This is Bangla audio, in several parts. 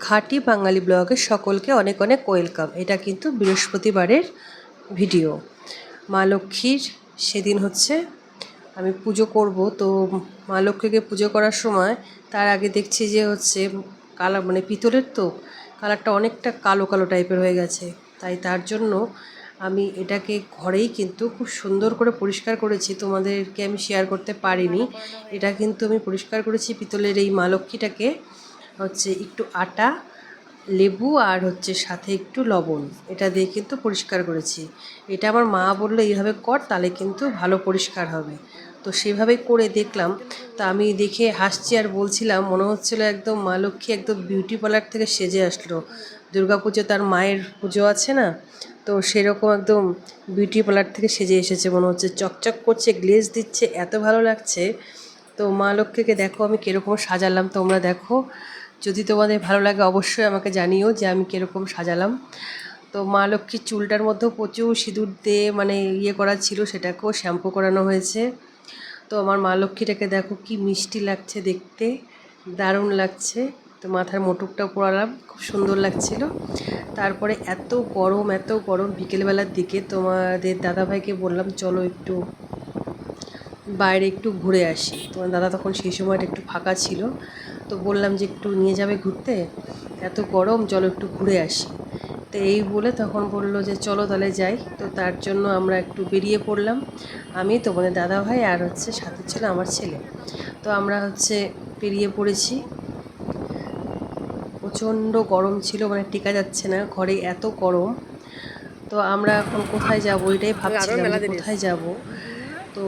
খাঁটি বাঙালি ব্লগে সকলকে অনেক অনেক ওয়েলকাম। এটা কিন্তু বৃহস্পতিবারের ভিডিও। মা লক্ষ্মীর সেদিন হচ্ছে আমি পুজো করব। তো মা লক্ষ্মীকে পুজো করার সময় তার আগে দেখছি যে হচ্ছে কালার মানে পিতলের তো কালারটা অনেকটা কালো কালো টাইপের হয়ে গেছে। তাই তার জন্য আমি এটাকে ঘরেই কিন্তু খুব সুন্দর করে পরিষ্কার করেছি। তোমাদেরকে আমি শেয়ার করতে পারিনি। এটা কিন্তু আমি পরিষ্কার করেছি পিতলের এই মা লক্ষ্মীটাকে। হচ্ছে একটু আটা, লেবু আর হচ্ছে সাথে একটু লবণ। এটা দিয়ে কিন্তু পরিষ্কার করেছি। এটা আমার মা বলল, এইভাবে কর, তাহলে কিন্তু ভালো পরিষ্কার হবে। তো সেভাবে করে দেখলাম। তা আমি দেখে হাসছি আর বলছিলাম, মনে হচ্ছিল একদম মা লক্ষ্মী একদম বিউটি পার্লার থেকে সেজে আসলো। দুর্গাপুজো তার মায়ের পুজো আছে না? তো সেরকম একদম বিউটি পার্লার থেকে সেজে এসেছে, মনে হচ্ছে চকচক করছে গ্লেজ দিচ্ছে, এত ভালো লাগছে। তো মা লক্ষ্মীকে দেখো আমি কীরকম সাজালাম, তোমরা দেখো। যদি তোমাদের ভালো লাগে অবশ্যই আমাকে জানিও যে আমি কীরকম সাজালাম। তো মা লক্ষ্মীর চুলটার মধ্যেও প্রচুর সিঁদুর দিয়ে মানে ইয়ে করা ছিল, সেটাকেও শ্যাম্পু করানো হয়েছে। তো আমার মা লক্ষ্মীটাকে দেখো কি মিষ্টি লাগছে দেখতে, দারুণ লাগছে। তো মাথার মোটুকটাও পরালাম খুব সুন্দর লাগছিল। তারপরে এত গরম এত গরম বিকেলবেলার দিকে তোমাদের দাদাভাইকে বললাম, চলো একটু বাইরে একটু ঘুরে আসি। তোমার দাদা তখন সেই সময়টা একটু ফাঁকা ছিল। তো বললাম যে একটু নিয়ে যাবে ঘুরতে। এত গরম চলো একটু ঘুরে আসি। তো এই বলে তখন বলল যে চলো তাহলে যাই। তো তার জন্য আমরা একটু বেরিয়ে পড়লাম। আমি তোমাদের দাদা ভাই আর হচ্ছে সাথে ছিল আমার ছেলে। তো আমরা হচ্ছে বেরিয়ে পড়েছি। প্রচণ্ড গরম ছিল মানে টিকা যাচ্ছে না। ঘরে এত গরম। তো আমরা এখন কোথায় যাব এটাই ভাবছিলাম কোথায় যাব। তো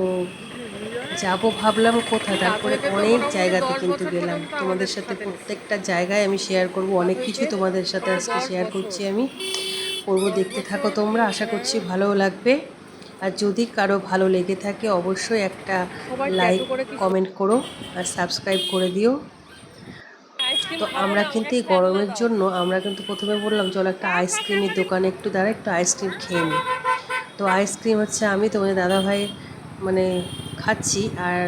যাব ভাবলাম কোথায় তারপরে অনেক জায়গাতে কিন্তু গেলাম। তোমাদের সাথে প্রত্যেকটা জায়গায় আমি শেয়ার করব অনেক কিছু তোমাদের সাথে আজকে শেয়ার করছি আমি। করব দেখতে থাকো তোমরা আশা করছি ভালোও লাগবে। আর যদি কারও ভালো লেগে থাকে অবশ্যই একটা লাইক কমেন্ট করো আর সাবস্ক্রাইব করে দিও। তো আমরা কিন্তু এই গরমের জন্য আমরা কিন্তু প্রথমে বললাম চলো একটা আইসক্রিমের দোকানে একটু দাঁড়া একটু আইসক্রিম খেয়ে নিই তো আইসক্রিম হচ্ছে আমি তোমাদের দাদাভাই মানে খাচ্ছি আর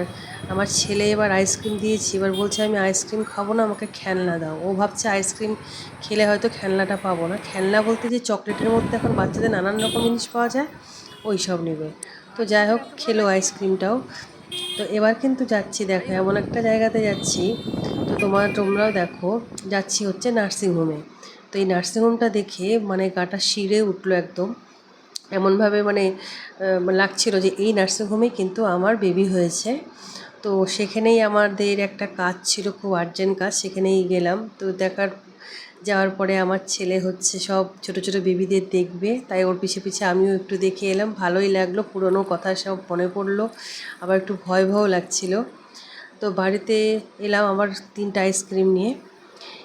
আমার ছেলে এবার আইসক্রিম দিয়েছি, এবার বলছে আমি আইসক্রিম খাব না, আমাকে খেলনা দাও। ও ভাবছে আইসক্রিম খেলে হয়তো খেলনাটা পাবো না। খেলনা বলতে যে চকলেটের মধ্যে এখন বাচ্চাদের নানান রকম জিনিস পাওয়া যায়, ওই সব নেবে। তো যাই হোক, খেলো আইসক্রিমটাও। তো এবার কিন্তু যাচ্ছি দেখো, এমন একটা জায়গাতে যাচ্ছি। তো তোমার, তোমরাও দেখো, যাচ্ছি হচ্ছে নার্সিংহোমে। তো এই নার্সিংহোমটা দেখে মানে গাটা শিরে উঠল একদম। এমনভাবে মানে লাগছিল যে এই নার্সিংহোমেই কিন্তু আমার বেবি হয়েছে। তো সেখানেই আমাদের একটা কাজ ছিল, খুব আর্জেন্ট কাজ, সেখানেই গেলাম। তো দেখার, যাওয়ার পরে আমার ছেলে হচ্ছে সব ছোট ছোট বেবিদের দেখবে, তাই ওর পিছে পিছে আমিও একটু দেখে এলাম। ভালোই লাগল, পুরনো কথা সব মনে পড়ল, আবার একটু ভয় ভয়ও লাগছিল। তো বাড়িতে এলাম আবার তিনটা আইসক্রিম নিয়ে।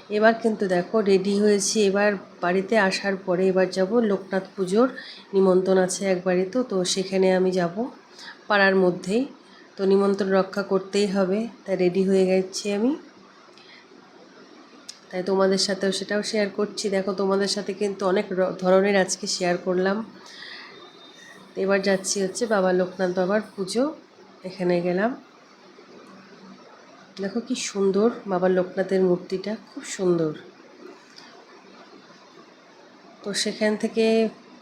এবার কিন্তু দেখো রেডি হয়েছি। এবার বাড়িতে আসার পরে এবার যাব লোকনাথ পুজোর নিমন্ত্রণ আছে একবারই তো তো সেখানে আমি যাব পাড়ার মধ্যেই। তো নিমন্ত্রণ রক্ষা করতেই হবে, তাই রেডি হয়ে গেছি আমি। তাই তোমাদের সাথেও সেটাও শেয়ার করছি। দেখো তোমাদের সাথে কিন্তু অনেক ধরনের আজকে শেয়ার করলাম। এবার যাচ্ছি হচ্ছে বাবা লোকনাথ বাবার পুজো, এখানে গেলাম। দেখো কি সুন্দর বাবা লোকনাথের মূর্তিটা, খুব সুন্দর। তো সেখান থেকে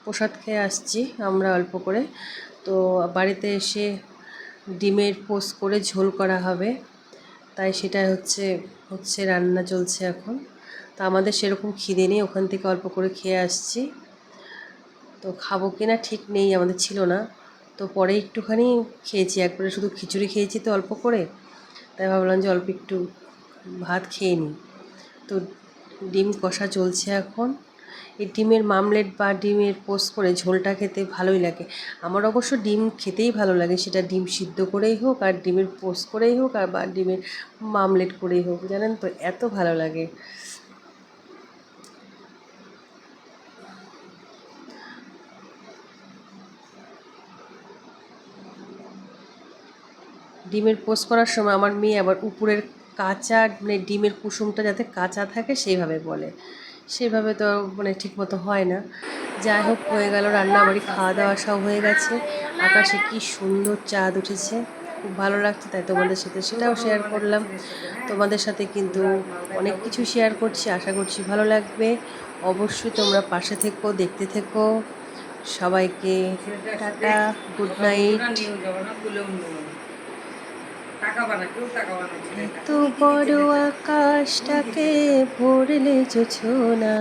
প্রসাদ খেয়ে আসছি আমরা অল্প করে। তো বাড়িতে এসে ডিমের পোস্ট করে ঝোল করা হবে। তাই সেটা হচ্ছে হচ্ছে রান্না চলছে এখন। তো আমাদের সেরকম খিদে নেই, ওখান থেকে অল্প করে খেয়ে আসছি। তো খাব কিনা ঠিক নেই, আমাদের ছিল না। তো পরে একটুখানি খেয়েছি, একবারে শুধু খিচুড়ি খেয়েছি তো অল্প করে। তাই ভাবলাম যে অল্প একটু ভাত খেয়ে নিই। তো ডিম কষা চলছে এখন। এই ডিমের মামলেট বা ডিমের পোস্ট করে ঝোলটা খেতে ভালোই লাগে। আমার অবশ্য ডিম খেতেই ভালো লাগে, সেটা ডিম সিদ্ধ করেই হোক আর ডিমের পোস্ট করেই হোক আর বা ডিমের মামলেট করেই হোক, জানেন তো? এত ভালো লাগে। ডিমের পোস্ট করার সময় আমার মেয়ে আবার উপরের কাঁচা মানে ডিমের কুসুমটা যাতে কাঁচা থাকে সেইভাবে বলে। সেভাবে তো মানে ঠিকমতো হয় না। যাই হোক, হয়ে গেল রান্নাবাড়ি খাওয়া দাওয়া সব হয়ে গেছে। আকাশে কি সুন্দর চাঁদ উঠেছে। খুব ভালো লাগছে, তাই তোমাদের সাথে সেটাও শেয়ার করলাম। তোমাদের সাথে কিন্তু অনেক কিছু শেয়ার করছি, আশা করছি ভালো লাগবে। অবশ্যই তোমরা পাশে থেকো, দেখতে থেকো। সবাইকে টাটা গুড নাইট টাকা বানা কেউ টাকা বানাচ্ছে এত বড় আকাশটাকে ভরলে না